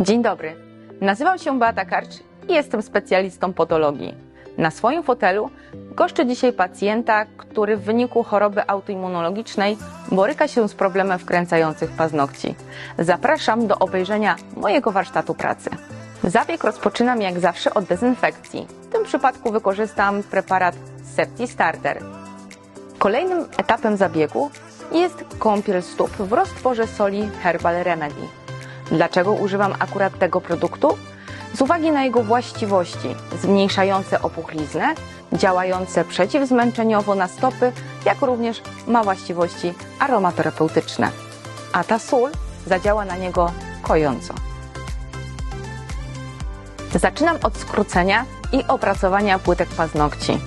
Dzień dobry. Nazywam się Beata Karcz i jestem specjalistą podologii. Na swoim fotelu goszczę dzisiaj pacjenta, który w wyniku choroby autoimmunologicznej boryka się z problemem wkręcających paznokci. Zapraszam do obejrzenia mojego warsztatu pracy. Zabieg rozpoczynam jak zawsze od dezynfekcji. W tym przypadku wykorzystam preparat Septi Starter. Kolejnym etapem zabiegu jest kąpiel stóp w roztworze soli Herbal Remedy. Dlaczego używam akurat tego produktu? Z uwagi na jego właściwości zmniejszające opuchliznę, działające przeciwzmęczeniowo na stopy, jak również ma właściwości aromaterapeutyczne. A ta sól zadziała na niego kojąco. Zaczynam od skrócenia i opracowania płytek paznokci.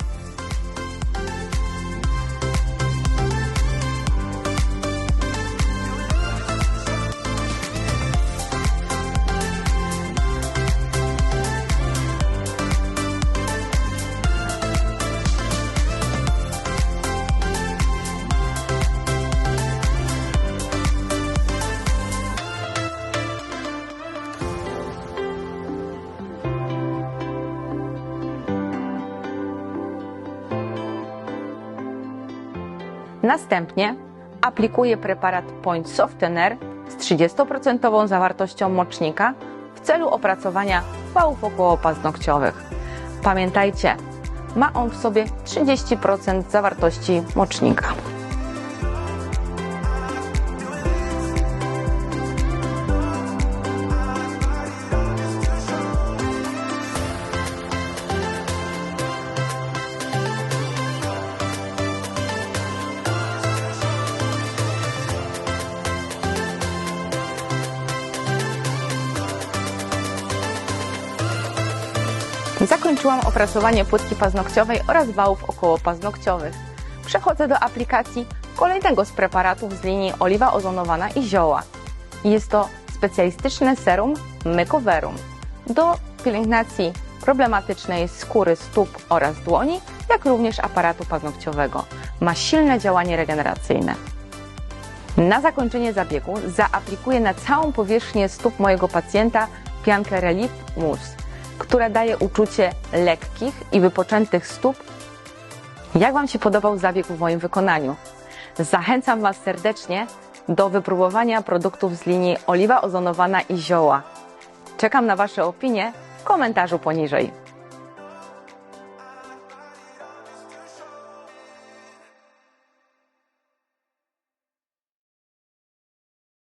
Następnie aplikuję preparat Point Softener z 30% zawartością mocznika w celu opracowania wałów okołopaznokciowych. Pamiętajcie, ma on w sobie 30% zawartości mocznika. Zakończyłam opracowanie płytki paznokciowej oraz wałów okołopaznokciowych. Przechodzę do aplikacji kolejnego z preparatów z linii oliwa ozonowana i zioła. Jest to specjalistyczne serum Mycoverum do pielęgnacji problematycznej skóry stóp oraz dłoni, jak również aparatu paznokciowego. Ma silne działanie regeneracyjne. Na zakończenie zabiegu zaaplikuję na całą powierzchnię stóp mojego pacjenta piankę Relief Mousse która daje uczucie lekkich i wypoczętych stóp. Jak Wam się podobał zabieg w moim wykonaniu? Zachęcam Was serdecznie do wypróbowania produktów z linii oliwa ozonowana i zioła. Czekam na Wasze opinie w komentarzu poniżej.